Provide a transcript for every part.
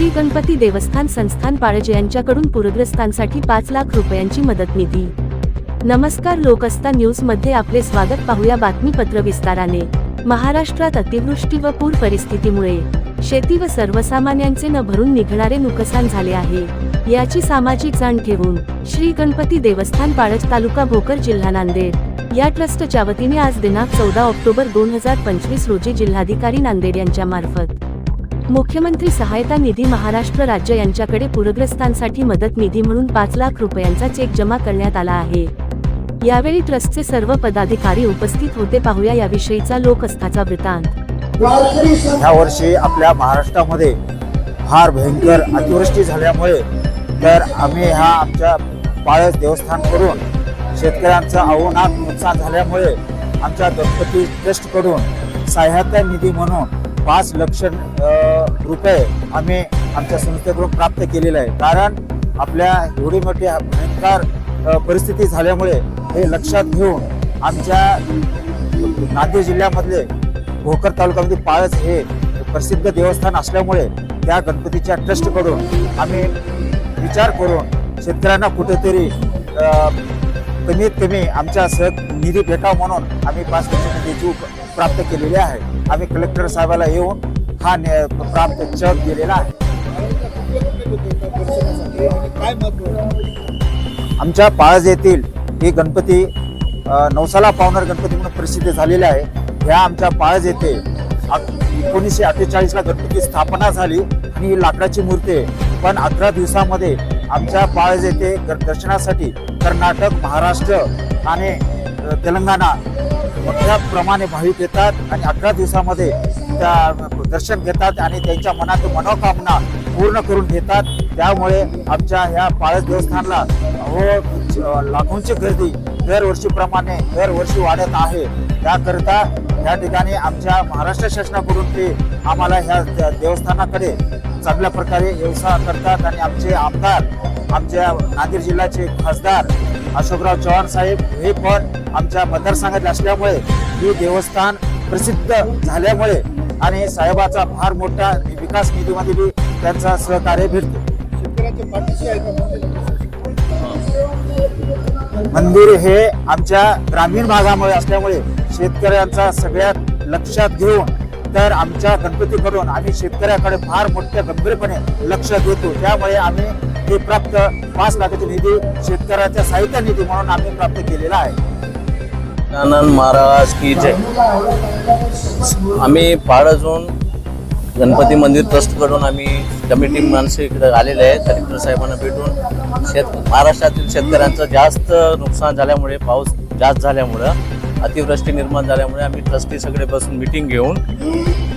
श्री गणपती देवस्थान संस्थान पाळजे यांच्याकडून पूरग्रस्तांसाठी पाच लाख रुपयांची मदत निधी. नमस्कार लोकस्ता न्यूजमध्ये आपले स्वागत पाहूया बातमीपत्र विस्ताराने. महाराष्ट्रात अतिवृष्टी व पूर परिस्थितीमुळे शेती व सर्वसामान्यांचे न भरून निघणारे नुकसान झाले आहे. याची सामाजिक जाण ठेवून श्री गणपती देवस्थान पाळज तालुका भोकर जिल्हा नांदेड. या ट्रस्टच्या वतीने आज दिनांक चौदा ऑक्टोबर दोन हजार पंचवीस रोजी जिल्हाधिकारी नांदेड यांच्या मार्फत मुख्यमंत्री सहायता निधी महाराष्ट्र राज्य यांच्याकडे पूरग्रस्तांसाठी मदत निधी म्हणून पाच लाख रुपयांचा चेक जमा करण्यात आला आहे. यावेळी ट्रस्टचे सर्व पदाधिकारी उपस्थित होते. पाहूया याविषयीचा लोकस्थाचा वृत्तांत. ह्या वर्षी आपल्या महाराष्ट्रामध्ये फार भयंकर अतिवृष्टी झाल्यामुळे तर आम्ही ह्या आमच्या पाळस देवस्थानकडून शेतकऱ्यांचं अहोनात नुकसान झाल्यामुळे आमच्या गणपती ट्रस्टकडून सहायता निधी म्हणून पाच लक्ष रुपये आम्ही आमच्या संस्थेकडून प्राप्त केलेलं आहे. कारण आपल्या एवढी मोठी भयंकर परिस्थिती झाल्यामुळे हे लक्षात घेऊन आमच्या नांदेड जिल्ह्यामधले भोकर तालुक्यामध्ये पाळस हे प्रसिद्ध देवस्थान असल्यामुळे त्या गणपतीच्या ट्रस्टकडून आम्ही विचार करून शेतकऱ्यांना कुठेतरी कमीत कमी आमच्या सहज निधी भेटावा म्हणून आम्ही पाच लक्ष निधीची प्राप्त केलेली आहे. आम्ही कलेक्टर साहेबाला येऊन हा प्राप्त चेक दिलेला आहे. आमच्या पाळज येथील ही गणपती नवसाला पावणार गणपती म्हणून प्रसिद्ध झालेले आहे. ह्या आमच्या पाळज येथे एकोणीसशे अठ्ठेचाळीस ला गणपती स्थापना झाली आणि ही लाकडाची मूर्ती आहे. पण अकरा दिवसामध्ये आमच्या पाळज येथे दर्शनासाठी कर्नाटक महाराष्ट्र आणि तेलंगणा मोठ्या प्रमाणे भाविक येतात आणि अकरा दिवसामध्ये त्या दर्शन घेतात आणि त्यांच्या मनात मनोकामना पूर्ण करून घेतात. त्यामुळे आमच्या ह्या पाळस देवस्थानला हो लाखोंची गर्दी दरवर्षीप्रमाणे दरवर्षी वाढत आहे. त्याकरिता या ठिकाणी आमच्या महाराष्ट्र शासनाकडून ते आम्हाला ह्या देवस्थानाकडे चांगल्या प्रकारे व्यवसाय करतात आणि आमचे आमदार आमच्या नांदेड जिल्ह्याचे खासदार अशोकराव चव्हाण साहेब हे पण आमच्या मतदारसंघात असल्यामुळे हे देवस्थान प्रसिद्ध झाल्यामुळे आणि साहेबाचा फार मोठा विकास निधीमध्ये बी त्यांचा सहकार्य भेटतो. मंदिर हे आमच्या ग्रामीण भागामुळे असल्यामुळे शेतकऱ्यांचा सगळ्यात लक्षात घेऊन तर आमच्या गणपतीकडून आम्ही शेतकऱ्याकडे फार मोठ्या गंभीरपणे लक्ष देतो. त्यामुळे आम्ही हे प्राप्त पाच लाखाची निधी शेतकऱ्याच्या साहित्य निधी म्हणून आम्ही प्राप्त केलेला आहे. आनंद महाराज की जय. आम्ही पाडजून गणपती मंदिर ट्रस्टकडून आम्ही कमिटी माणसं इकडे आलेले आहे कलेक्टर साहेबांना भेटून. शेत महाराष्ट्रातील शेतकऱ्यांचं जास्त नुकसान झाल्यामुळे पाऊस जास्त झाल्यामुळं अतिवृष्टी निर्माण झाल्यामुळे आम्ही ट्रस्टी सगळे बसून मिटिंग घेऊन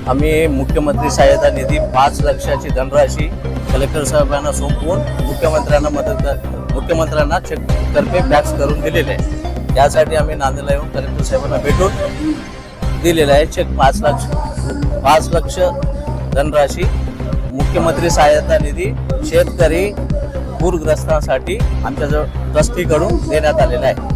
आम्ही मुख्यमंत्री सहायता निधी पाच लक्षाची धनराशी कलेक्टर साहेबांना सोपवून मुख्यमंत्र्यांना मदत मुख्यमंत्र्यांना चेक तर्फे करून दिलेले आहे. त्यासाठी आम्ही नांदेडला येऊन कलेक्टर साहेबांना भेटून दिलेलं आहे चेक पाच लाख पाच लक्ष धनराशी मुख्यमंत्री सहायता निधी शेतकरी पूरग्रस्तांसाठी आमच्याजवळ ट्रस्टीकडून देण्यात आलेला आहे.